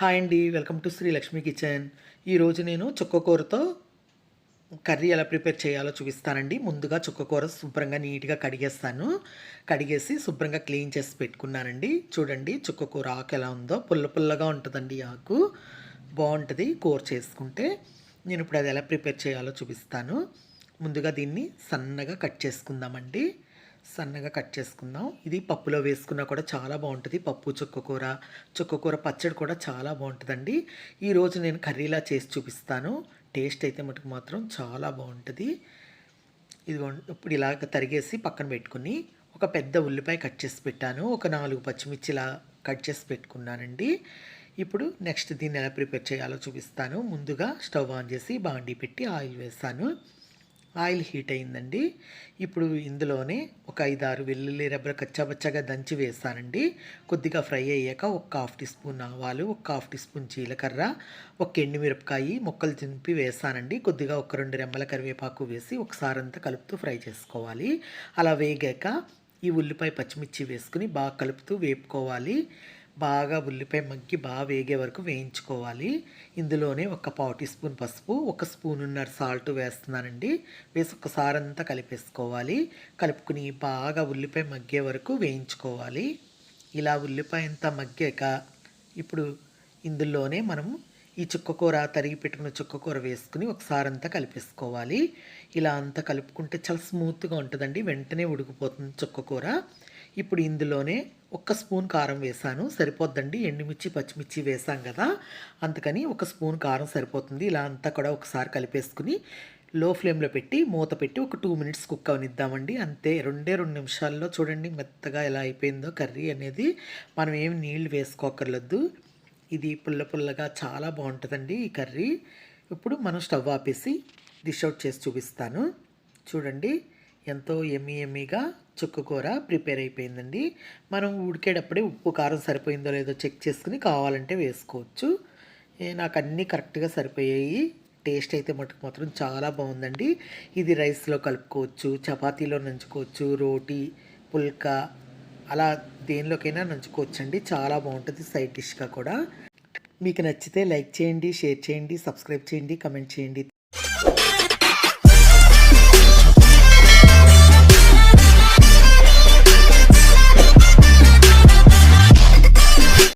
Hi అండి welcome to Sri Lakshmi kitchen. ఈరోజు నేను చుక్కకూరతో కర్రీ ఎలా ప్రిపేర్ చేయాలో చూపిస్తానండి. ముందుగా చుక్కకూర శుభ్రంగా నీట్గా కడిగేస్తాను. కడిగేసి శుభ్రంగా క్లీన్ చేసి పెట్టుకున్నానండి. చూడండి చుక్కకూర ఆకు ఎలా ఉందో. పుల్ల పుల్లగా ఉంటుందండి ఆకు. బాగుంటుంది కూర చేసుకుంటే. నేను ఇప్పుడు అది ఎలా ప్రిపేర్ చేయాలో చూపిస్తాను. ముందుగా దీన్ని సన్నగా కట్ చేసుకుందామండి. సన్నగా కట్ చేసుకుందాం. ఇది పప్పులో వేసుకున్నా కూడా చాలా బాగుంటుంది. పప్పు చుక్కకూర చుక్కకూర పచ్చడి కూడా చాలా బాగుంటుందండి. ఈరోజు నేను కర్రీలా చేసి చూపిస్తాను. టేస్ట్ అయితే మటుకు మాత్రం చాలా బాగుంటుంది. ఇది ఇప్పుడు ఇలాగ తరిగేసి పక్కన పెట్టుకుని ఒక పెద్ద ఉల్లిపాయ కట్ చేసి పెట్టాను. ఒక నాలుగు పచ్చిమిర్చి ఇలా కట్ చేసి పెట్టుకున్నానండి. ఇప్పుడు నెక్స్ట్ దీన్ని ఎలా ప్రిపేర్ చేయాలో చూపిస్తాను. ముందుగా స్టవ్ ఆన్ చేసి బాండీ పెట్టి ఆయిల్ వేసాను ఆయిల్ హీట్ అయిందండి. ఇప్పుడు ఇందులోనే ఒక ఐదారు వెల్లుల్లి రెబ్బలు కచ్చాబచ్చాగా దంచి వేస్తానండి. కొద్దిగా ఫ్రై అయ్యాక ఒక హాఫ్ టీ స్పూన్ ఆవాలు ఒక హాఫ్ టీ స్పూన్ జీలకర్ర ఒక ఎండుమిరపకాయ ముక్కలు తింపి వేస్తానండి. కొద్దిగా ఒక రెండు రెమ్మల కరివేపాకు వేసి ఒకసారి అంతా కలుపుతూ ఫ్రై చేసుకోవాలి. అలా వేగాక ఈ ఉల్లిపాయ పచ్చిమిర్చి వేసుకుని బాగా కలుపుతూ వేపుకోవాలి. బాగా ఉల్లిపాయ మగ్గి బాగా వేగే వరకు వేయించుకోవాలి. ఇందులోనే ఒక పావుటీ స్పూన్ పసుపు ఒక స్పూన్ ఉన్నర సాల్ట్ వేస్తున్నానండి. వేసి ఒకసారి అంతా కలిపేసుకోవాలి. కలుపుకుని బాగా ఉల్లిపాయ మగ్గే వరకు వేయించుకోవాలి. ఇలా ఉల్లిపాయ అంతా మగ్గాక ఇప్పుడు ఇందులోనే మనము ఈ చుక్కకూర తరిగి పెట్టుకున్న చుక్కకూర వేసుకుని ఒకసారి అంతా కలిపేసుకోవాలి. ఇలా అంతా కలుపుకుంటే చాలా స్మూత్గా ఉంటుందండి. వెంటనే ఉడికిపోతుంది చుక్కకూర. ఇప్పుడు ఇందులోనే ఒక్క స్పూన్ కారం వేసాను సరిపోద్దండి. ఎండుమిర్చి పచ్చిమిర్చి వేసాం కదా. అందుకని ఒక స్పూన్ కారం సరిపోతుంది. ఇలా అంతా కూడా ఒకసారి కలిపేసుకుని లో ఫ్లేమ్లో పెట్టి మూత పెట్టి ఒక టూ మినిట్స్ కుక్ అవనిద్దామండి. అంతే రెండే రెండు నిమిషాల్లో చూడండి మెత్తగా ఎలా అయిపోయిందో కర్రీ అనేది. మనం ఏం నీళ్ళు వేసుకోకర్లేదు. ఇది పుల్ల పుల్లగా చాలా బాగుంటుందండి ఈ కర్రీ. ఇప్పుడు మనం స్టవ్ ఆపేసి డిష్ అవుట్ చేసి చూపిస్తాను. చూడండి. ఎంతో ఎమ్మి ఎమ్మిగా చుక్కకూర ప్రిపేర్ అయిపోయిందండి. మనం ఉడికేటప్పుడే ఉప్పు కారం సరిపోయిందో లేదో చెక్ చేసుకుని కావాలంటే వేసుకోవచ్చు. నాకు అన్నీ కరెక్ట్గా సరిపోయాయి. టేస్ట్ అయితే మటుకు మాత్రం చాలా బాగుందండి. ఇది రైస్లో కలుపుకోవచ్చు చపాతీలో నంచుకోవచ్చు రోటీ పుల్కా అలా దేనిలోకైనా నంచుకోవచ్చు అండి చాలా బాగుంటుంది సైడ్ డిష్గా కూడా. మీకు నచ్చితే లైక్ చేయండి షేర్ చేయండి సబ్స్క్రైబ్ చేయండి కమెంట్ చేయండి.